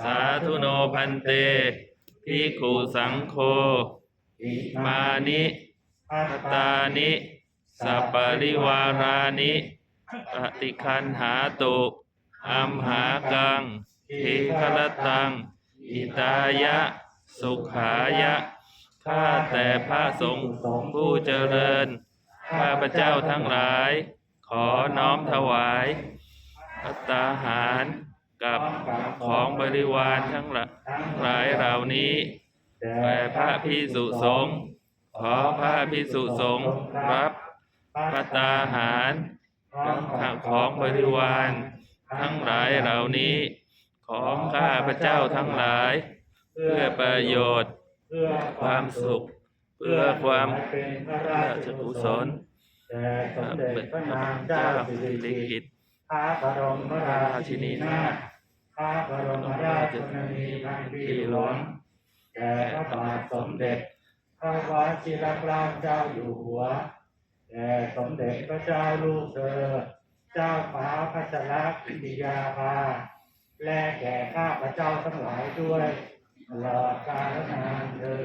สาธุโนพันเตภิกขุสังโฆอิมานิพัตตานิสัปปริวารานิปฏิคันหาตุอัมหากังทีคลตัง อิตายะ สุขายะ ข้าแต่พระสงฆ์ผู้เจริญ ข้าพระเจ้าทั้งหลาย ขอน้อมถวายพัตตาหาร กับของบริวารทั้งหลายเหล่านี้แด่พระพิสุสงฆ์ขอพระพิสุสงฆ์รับพัตตาหารของบริวาร ทั้งหลายเหล่านี้ ของข้าพระเจ้าทั้งหลาย เพื่อประโยชน์ เพื่อความสุข เพื่อความเป็นพระราชกุศลแด่สมเด็จพระนางเจ้าสิริกิติ์พระบรมราชินีนาถ ระบรมราชชนนีพันปีหลวงแด่พระบาทสมเด็จ พระวชิรเกล้าเจ้าอยู่หัวแด่สมเด็จพระเจ้าลูกเธอ เจ้าฟ้าพัชรกิติยาภา และแก่ข้าพระเจ้าทั้งหลายด้วยตลอดกาลนานเธอ